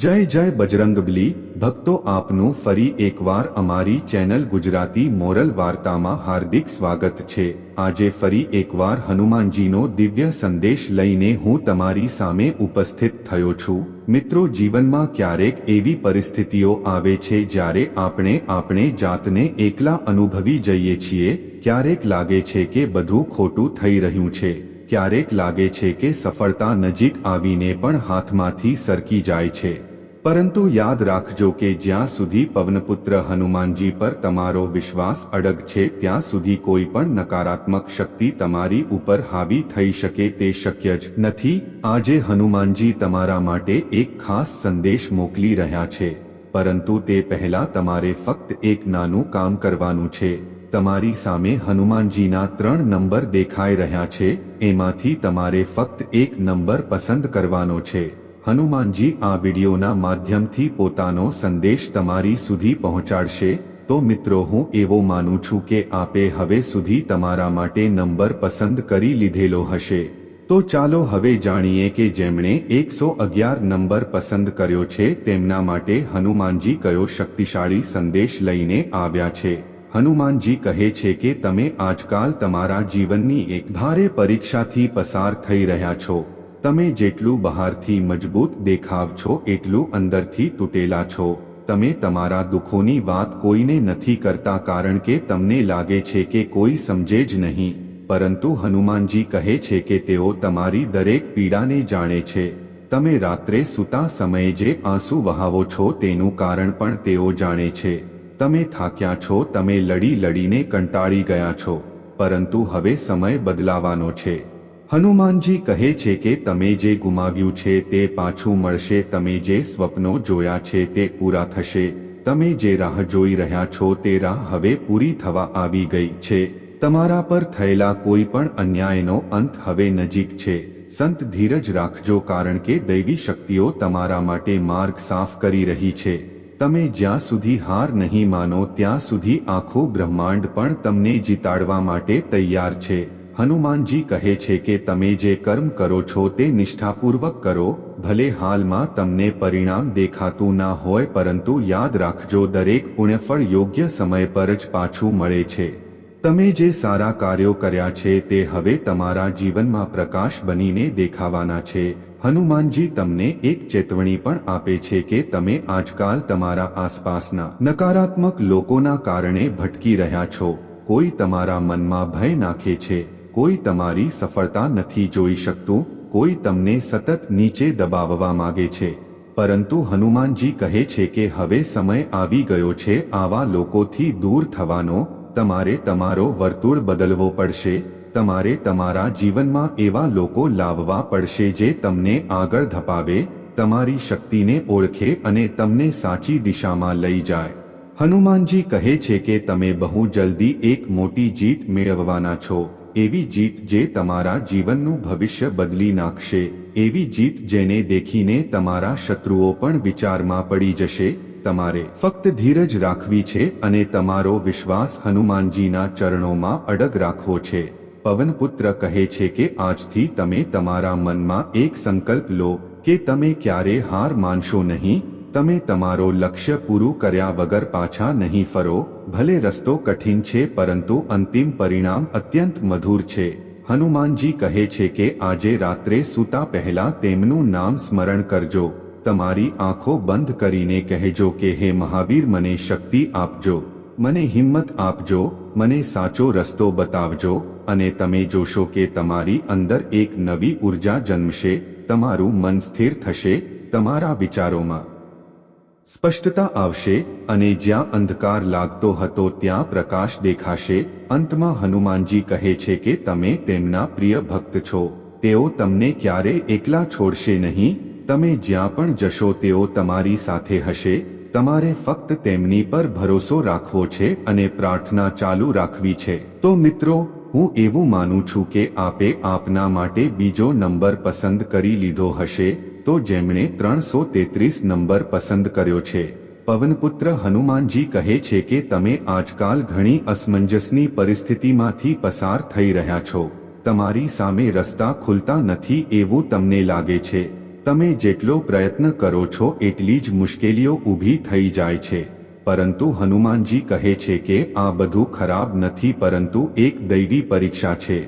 જય જય બજરંગબલી ભક્તો આપનું ફરી એકવાર અમારી ચેનલ ગુજરાતી મોરલ વાર્તામાં હાર્દિક સ્વાગત છે. આજે ફરી એકવાર હનુમાનજીનો દિવ્ય સંદેશ લઈને હું તમારી સામે ઉપસ્થિત થયો છું. મિત્રો, જીવનમાં ક્યારેક એવી પરિસ્થિતિઓ આવે છે જ્યારે આપણે આપણે જાતને એકલા અનુભવી જઈએ છીએ, ક્યારેક લાગે છે કે બધું ખોટું થઈ રહ્યું છે. ક્યારેક લાગે છે કે સફળતા નજીક આવીને પણ હાથમાંથી સરકી જાય છે. પરંતુ યાદ રાખજો કે જ્યાં સુધી પવનપુત્ર હનુમાનજી પર તમારો વિશ્વાસ અડગ છે, ત્યાં સુધી કોઈ પણ નકારાત્મક શક્તિ તમારી ઉપર હાવી થઈ શકે તે શક્ય જ નથી. આજે હનુમાનજી તમારા માટે એક ખાસ સંદેશ મોકલી રહ્યા છે, પરંતુ તે પહેલા તમારે ફક્ત એક નાનું કામ કરવાનું છે. તમારી સામે હનુમાનજીના ત્રણ નંબર દેખાઈ રહ્યા છે, એમાંથી તમારે ફક્ત એક નંબર પસંદ કરવાનો છે. હનુમાનજી આ વિડીયોના માધ્યમથી પોતાનો સંદેશ તમારી સુધી પહોંચાડશે. તો મિત્રો હું એવો માનું છું કે આપે હવે સુધી તમારા માટે નંબર પસંદ કરી લીધેલો હશે. તો ચાલો હવે જાણીએ કે જેમણે એકસો અગિયાર નંબર પસંદ કર્યો છે, તેમના માટે હનુમાનજી કયો શક્તિશાળી સંદેશ લઈને આવ્યા છે. હનુમાનજી કહે છે કે તમે આજકાલ તમારા જીવનની એક ભારે પરીક્ષાથી પસાર થઈ રહ્યા છો. તમે જેટલું બહારથી મજબૂત દેખાવ છો, એટલું અંદરથી તૂટેલા છો. તમે તમારા દુઃખોની વાત કોઈને નથી કરતા કારણ કે તમને લાગે છે કે કોઈ સમજે જ નહીં. પરંતુ હનુમાનજી કહે છે કે તેઓ તમારી દરેક પીડાને જાણે છે. તમે રાત્રે સૂતા સમયે જે આંસુ વહાવો છો તેનું કારણ પણ તેઓ જાણે છે. તમે થાક્યા છો, તમે લડી લડીને કંટાળી ગયા છો, પરંતુ હવે સમય બદલાવાનો છે. હનુમાનજી કહે છે કે તમે જે ગુમાવ્યું છે તે પાછું મળશે, તમે જે સ્વપ્નો જોયા છે તે પૂરા થશે, તમે જે રાહ જોઈ રહ્યા છો તે રાહ હવે પૂરી થવા આવી ગઈ છે. તમારા પર થયેલા કોઈ પણ અન્યાયનો અંત હવે નજીક છે. સંત ધીરજ રાખજો કારણ કે દૈવી શક્તિઓ તમારા માટે માર્ગ સાફ કરી રહી છે. તમે જ્યાં સુધી હાર નહીં માનો ત્યાં સુધી આખું બ્રહ્માંડ પણ તમને જીતાડવા માટે તૈયાર છે. હનુમાનજી કહે છે કે તમે જે કર્મ કરો છો તે નિષ્ઠાપૂર્વક કરો, ભલે હાલમાં તમને પરિણામ દેખાતું ના હોય પરંતુ યાદ રાખજો દરેક પુણ્યફળ યોગ્ય સમય પર જ પાછું મળે છે. તમે જે સારા કાર્યો કર્યા છે તે હવે તમારા જીવનમાં પ્રકાશ બનીને દેખાવાના છે. હનુમાનજી તમને એક ચેતવણી પણ આપે છે કે તમે આજકાલ તમારા આસપાસના નકારાત્મક લોકોના કારણે ભટકી રહ્યા છો. કોઈ તમારા મનમાં ભય નાખે છે. કોઈ તમારી સફળતા નથી જોઈ શકતું. કોઈ તમને સતત નીચે દબાવવા માગે છે. પરંતુ હનુમાનજી કહે છે કે હવે સમય આવી ગયો છે. આવા લોકોથી દૂર થવાનો તમારે તમારો વર્તુળ બદલવો પડશે, તમારે તમારા જીવનમાં એવા લોકો લાવવા પડશે જે તમને આગળ ધપાવે, તમારી શક્તિને ઓળખે અને તમને સાચી દિશામાં લઈ જાય. હનુમાનજી કહે છે કે તમે બહુ જલ્દી એક મોટી જીત મેળવવાના છો, એવી જીત જે તમારા જીવનનું ભવિષ્ય બદલી નાખશે, એવી જીત જેને દેખીને તમારા શત્રુઓ પણ વિચારમાં પડી જશે તમારે ફક્ત ધીરજ રાખવી છે અને તમારો વિશ્વાસ હનુમાનજીના ચરણોમાં અડગ રાખવો છે. પવનપુત્ર કહે છે કે આજથી તમે તમારા મનમાં એક સંકલ્પ લો કે તમે ક્યારે હાર માનશો નહીં. તમે તમારો લક્ષ્ય પૂરું કર્યા વગર પાછા નહીં ફરો. ભલે રસ્તો કઠિન છે પરંતુ અંતિમ પરિણામ અત્યંત મધુર છે. હનુમાનજી કહે છે કે આજે રાત્રે સૂતા પહેલા તેમનું નામ સ્મરણ કરજો. તમારી આંખો બંધ કરીને કહેજો કે હે મહાવીર મને શક્તિ આપજો મને હિંમત આપજો મને સાચો રસ્તો બતાવજો અને તમે જોશો કે તમારી અંદર એક નવી ઊર્જા જન્મશે તમારું મન સ્થિર થશે તમારા વિચારોમાં સ્પષ્ટતા આવશે અને જ્યાં અંધકાર લાગતો હતો ત્યાં પ્રકાશ દેખાશે અંતમાં હનુમાનજી કહે છે કે તમે તેમના પ્રિય ભક્ત છો તેઓ તમને ક્યારે એકલા છોડશે નહીં તમે જ્યાં પણ જશો તેઓ તમારી સાથે હશે, તમારે ફક્ત તેમની પર ભરોસો રાખવો છે અને પ્રાર્થના ચાલુ રાખવી છે. તો મિત્રો, હું એવું માનું છું કે આપે આપના માટે બીજો નંબર પસંદ કરી લીધો હશે, તો જેમણે ત્રણસો તેત્રીસ નંબર પસંદ કર્યો છે. પવનપુત્ર હનુમાનજી કહે છે કે તમે આજકાલ ઘણી અસમંજસની પરિસ્થિતિમાંથી પસાર થઈ રહ્યા છો. તમારી સામે રસ્તા ખુલતા નથી એવું તમને લાગે છે. તમે જેટલો પ્રયત્ન કરો છો એટલી જ મુશ્કેલીઓ ઊભી થઈ જાય છે. પરંતુ હનુમાનજી કહે છે કે આ બધું ખરાબ નથી પરંતુ એક દૈવી પરીક્ષા છે.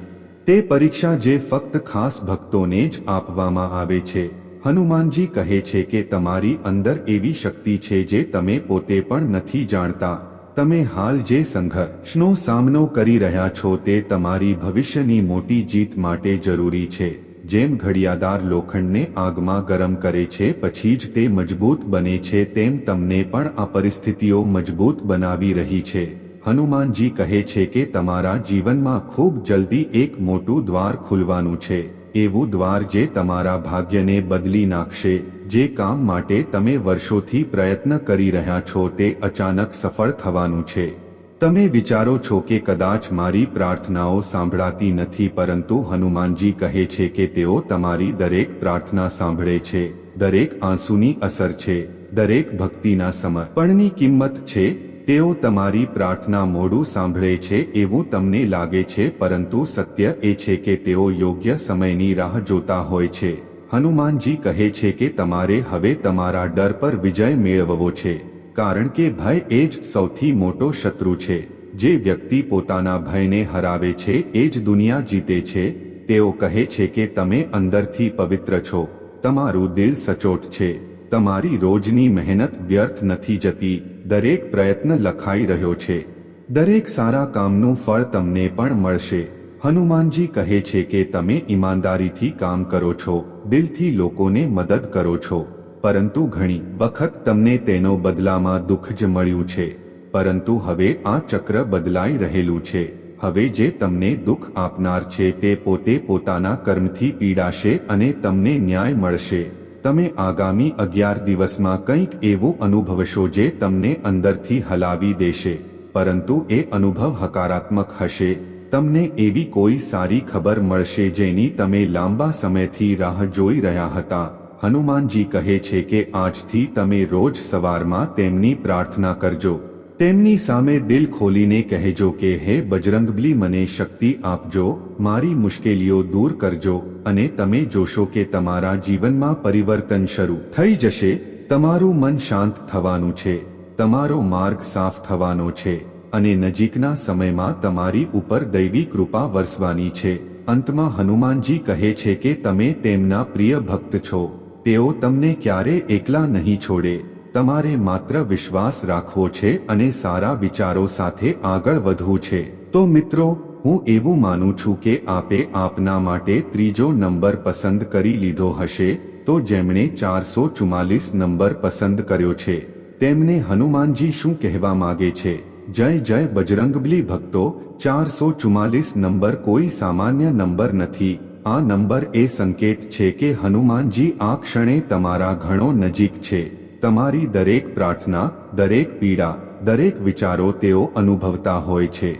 તે પરીક્ષા જે ફક્ત ખાસ ભક્તોને જ આપવામાં આવે છે. હનુમાનજી કહે છે કે તમારી અંદર એવી શક્તિ છે જે તમે પોતે પણ નથી જાણતા. તમે હાલ જે સંઘર્ષનો સામનો કરી રહ્યા છો તે તમારી ભવિષ્યની મોટી જીત માટે જરૂરી છે. જેમ ઘડિયાદાર લોખંડને આગમાં ગરમ કરે છે, પછી જ તે મજબૂત બને છે, તેમ તમને પણ આ પરિસ્થિતિઓ મજબૂત બનાવી રહી છે. હનુમાનજી કહે છે કે તમારા જીવનમાં ખૂબ જલ્દી એક મોટું દ્વાર ખુલવાનું છે. એવું દ્વાર જે તમારા ભાગ્યને બદલી નાખશે, જે કામ માટે તમે વર્ષોથી પ્રયત્ન કરી રહ્યા છો, તે અચાનક સફળ થવાનું છે. તમે વિચારો છો કે કદાચ મારી પ્રાર્થનાઓ સાંભળાતી નથી, પરંતુ હનુમાનજી કહે છે કે તેઓ તમારી દરેક પ્રાર્થના સાંભળે છે, દરેક આંસુની અસર છે, દરેક ભક્તિના સમર્પણની કિંમત છે, તેઓ તમારી પ્રાર્થના મોડું સાંભળે છે એવું તમને લાગે છે, પરંતુ સત્ય એ છે કે તેઓ યોગ્ય સમયની રાહ જોતા હોય છે. હનુમાનજી કહે છે કે તમારે હવે તમારા ડર પર વિજય મેળવવો છે. કારણ કે ભય એ જ સૌથી મોટો શત્રુ છે. જે વ્યક્તિ પોતાના ભયને હરાવે છે, એ જ દુનિયા જીતે છે. તેઓ કહે છે કે તમે અંદરથી પવિત્ર છો. તમારું દિલ સચોટ છે. તમારી રોજની મહેનત વ્યર્થ નથી જતી. દરેક પ્રયત્ન લખાઈ રહ્યો છે. દરેક સારા કામનું ફળ તમને પણ મળશે. હનુમાનજી કહે છે કે તમે ઈમાનદારીથી કામ કરો છો. દિલથી લોકોને મદદ કરો છો. પરંતુ ઘણી વખત તમને તેનો બદલામાં દુઃખ જ મળ્યું છે. પરંતુ હવે આ ચક્ર બદલાઈ રહેલું છે. હવે જે તમને દુઃખ આપનાર છે તે પોતે પોતાના કર્મથી પીડાશે અને તમને ન્યાય મળશે. તમે આગામી અગિયાર દિવસમાં કંઈક એવું અનુભવશો જે તમને અંદરથી હલાવી દેશે. પરંતુ એ અનુભવ હકારાત્મક હશે. તમને એવી કોઈ સારી ખબર મળશે જેની તમે લાંબા સમયથી રાહ જોઈ રહ્યા હતા. હનુમાનજી કહે છે કે આજથી તમે રોજ સવારમાં તેમની પ્રાર્થના કરજો. તેમની સામે દિલ ખોલીને કહેજો કે, હે બજરંગબલી, મને શક્તિ આપજો, મારી મુશ્કેલીઓ દૂર કરજો અને તમે જોશો કે તમારા જીવનમાં પરિવર્તન શરૂ થઈ જશે. તમારું મન શાંત થવાનું છે. તમારો માર્ગ સાફ થવાનો છે અને નજીકના સમયમાં તમારી ઉપર દૈવી કૃપા વરસવાની છે. અંતમાં હનુમાનજી કહે છે કે, તમે તેમના પ્રિય ભક્ત છો. તેઓ તમને ક્યારે એકલા નહીં છોડે. તમારે માત્ર વિશ્વાસ રાખવો છે અને સારા વિચારો સાથે આગળ વધવું છે. તો મિત્રો, હું એવું માનું છું કે આપે આપના માટે ત્રીજો નંબર પસંદ કરી લીધો હશે. તો જેમણે ચારસો ચુમ્માલીસ નંબર પસંદ કર્યો છે. તેમને હનુમાનજી શું કહેવા માગે છે? જય જય બજરંગબલી ભક્તો, ચારસો ચુમ્માલીસ નંબર કોઈ સામાન્ય નંબર નથી. આ નંબર એ સંકેત છે કે હનુમાનજી આ ક્ષણે તમારા ઘણો નજીક છે. તમારી દરેક પ્રાર્થના, દરેક પીડા, દરેક વિચારો તેઓ અનુભવતા હોય છે.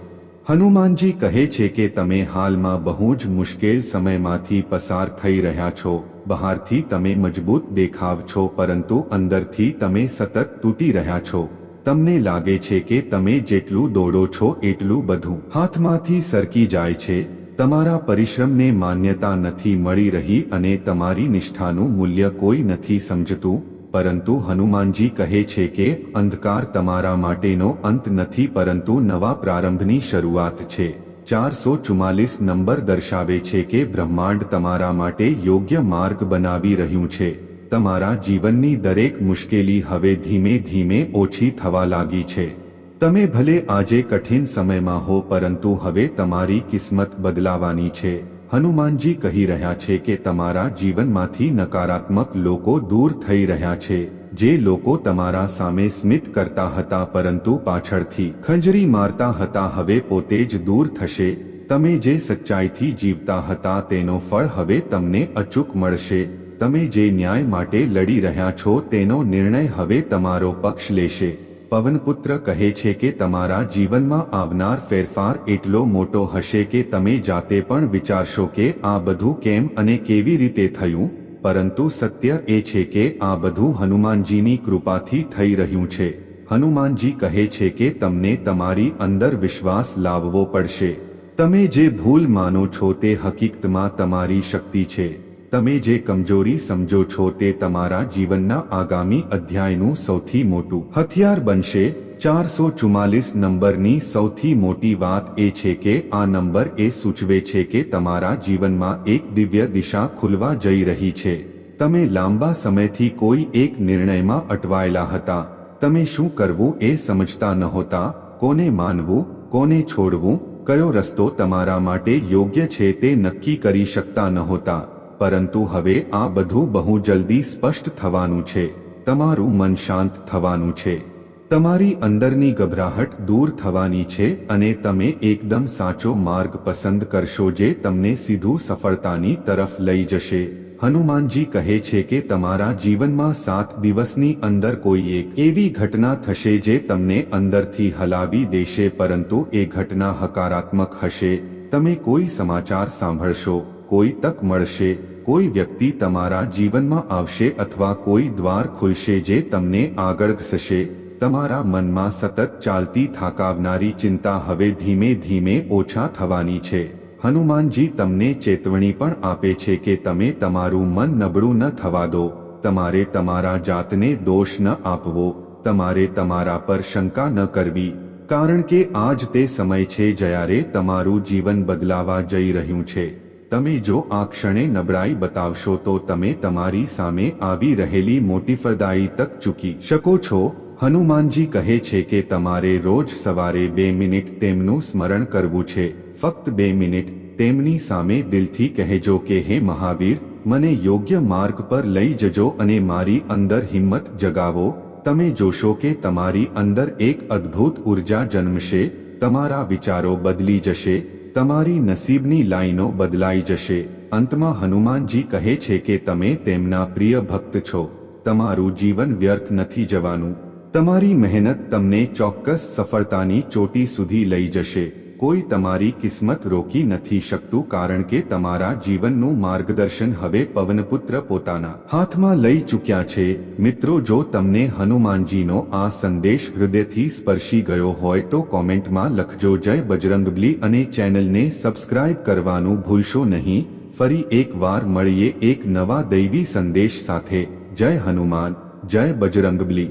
હનુમાનજી કહે છે કે તમે હાલમાં બહુ જ મુશ્કેલ સમયમાંથી પસાર થઈ રહ્યા છો. બહારથી તમે મજબૂત દેખાવ છો, પરંતુ અંદરથી તમે સતત તૂટી રહ્યા છો. તમને લાગે છે કે તમે જેટલું દોડો છો, એટલું બધું હાથમાંથી સરકી જાય છે. તમારા પરિશ્રમને માન્યતા નથી મળી રહી અને તમારી નિષ્ઠાનું મૂલ્ય કોઈ નથી સમજતું, પરંતુ હનુમાનજી કહે છે કે, અંધકાર તમારા માટેનો અંત નથી પરંતુ નવા પ્રારંભની શરૂઆત છે. ચારસો ચુમ્માલીસ નંબર દર્શાવે છે કે બ્રહ્માંડ તમારા માટે યોગ્ય માર્ગ બનાવી રહ્યું છે. તમારા જીવનની દરેક મુશ્કેલી હવે ધીમે ધીમે ઓછી થવા લાગી છે. તમે ભલે આજે કઠિન સમયમાં હો પરંતુ હવે તમારી કિસ્મત બદલાવાની છે. હનુમાનજી કહી રહ્યા છે કે તમારા જીવનમાંથી નકારાત્મક લોકો દૂર થઈ રહ્યા છે. જે લોકો તમારા સામે સ્મિત કરતા હતા પરંતુ પાછળથી ખંજરી મારતા હતા હવે પોતે જ દૂર થશે. તમે જે સચ્ચાઈથી જીવતા હતા તેનો ફળ હવે તમને અચૂક મળશે. તમે જે ન્યાય માટે લડી રહ્યા છો તેનો નિર્ણય હવે તમારો પક્ષ લેશે. પવનપુત્ર કહે છે કે તમારા જીવનમાં આવનાર ફેરફાર એટલો મોટો હશે કે તમે જાતે પણ વિચારશો કે આ બધું કેમ અને કેવી રીતે થયું, પરંતુ સત્ય એ છે કે આ બધું હનુમાનજીની કૃપાથી થઈ રહ્યું છે. હનુમાનજી કહે છે કે તમને તમારી અંદર વિશ્વાસ લાવવો પડશે. તમે જે ભૂલ માનો છો તે હકીકતમાં તમારી શક્તિ છે. તમે જે કમજોરી સમજો છો તે તમારા જીવનના આગામી અધ્યાયનું સૌથી મોટું હથિયાર બનશે. ચારસો ચુમ્માલીસ નંબરની સૌથી મોટી વાત એ છે કે આ નંબર એ સૂચવે છે કે તમારા જીવનમાં એક દિવ્ય દિશા ખુલવા જઈ રહી છે. તમે લાંબા સમયથી કોઈ એક નિર્ણયમાં અટવાયેલા હતા. તમે શું કરવું એ સમજતા નહોતા. કોને માનવું, કોને છોડવું, કયો રસ્તો તમારા માટે યોગ્ય છે તે નક્કી કરી શકતા નહોતા. પરંતુ હવે આ બધું બહુ જલ્દી સ્પષ્ટ થવાનું છે. તમારું મન શાંત થવાનું છે. તમારી અંદરની ગભરાહટ દૂર થવાની છે અને તમે એકદમ સાચો માર્ગ પસંદ કરશો જે તમને સીધું સફળતાની તરફ લઈ જશે. હનુમાનજી કહે છે કે તમારા જીવનમાં સાત દિવસની અંદર કોઈ એક એવી ઘટના થશે જે તમને અંદરથી હલાવી દેશે પરંતુ એ ઘટના હકારાત્મક હશે. તમે કોઈ સમાચાર સાંભળશો. કોઈ તક મળશે, કોઈ વ્યક્તિ તમારા જીવનમાં આવશે અથવા કોઈ દ્વાર ખુલશે જે તમને આગળ ઘસશે, તમારા મનમાં સતત ચાલતી થાકાવનારી ચિંતા હવે ધીમે ધીમે ઓછા થવાની છે. હનુમાનજી તમને ચેતવણી પણ આપે છે કે તમે તમારું મન નબળું ન થવા દો, તમારે તમારા જાતને દોષ ન આપવો, તમારે તમારા પર શંકા ન કરવી, કારણ કે આજ તે સમય છે જ્યારે તમારું જીવન બદલાવા જઈ રહ્યું છે. તમે જો આ ક્ષણે નબળાઈ બતાવશો તો તમે તમારી સામે આવી રહેલી મોટી ફરદાઈ તક ચૂકી શકો છો. હનુમાનજી કહે છે કે તમારે રોજ સવારે બે મિનિટ તેમનું સ્મરણ કરવું છે. ફક્ત બે મિનિટ તેમની સામે દિલથી કહેજો કે, હે મહાવીર, મને યોગ્ય માર્ગ પર લઈ જજો અને મારી અંદર હિંમત જગાવો. તમે જોશો કે તમારી અંદર એક અદ્ભુત ઊર્જા જન્મશે. તમારા વિચારો બદલી જશે. તમારી નસીબની લાઈનો બદલાઈ જશે. અંતમાં હનુમાનજી કહે છે કે તમે તેમના પ્રિય ભક્ત છો. તમારું જીવન વ્યર્થ નથી જવાનું. તમારી મહેનત તમને ચોક્કસ સફળતાની ચોટી સુધી લઈ જશે. કોઈ તમારી કિસ્મત રોકી નથી શકતું કારણ કે તમારા જીવનનું માર્ગદર્શન હવે પવનપુત્ર પોતાના હાથમાં લઈ ચૂક્યા છે. મિત્રો, જો તમને હનુમાનજીનો આ સંદેશ હૃદયથી સ્પર્શી ગયો હોય તો કોમેન્ટમાં લખજો. જય બજરંગબલી અને ચેનલને સબસ્ક્રાઇબ કરવાનું ભૂલશો નહીં. ફરી એક વાર મળીએ એક નવા દૈવી સંદેશ સાથે. જય હનુમાન, જય બજરંગબલી.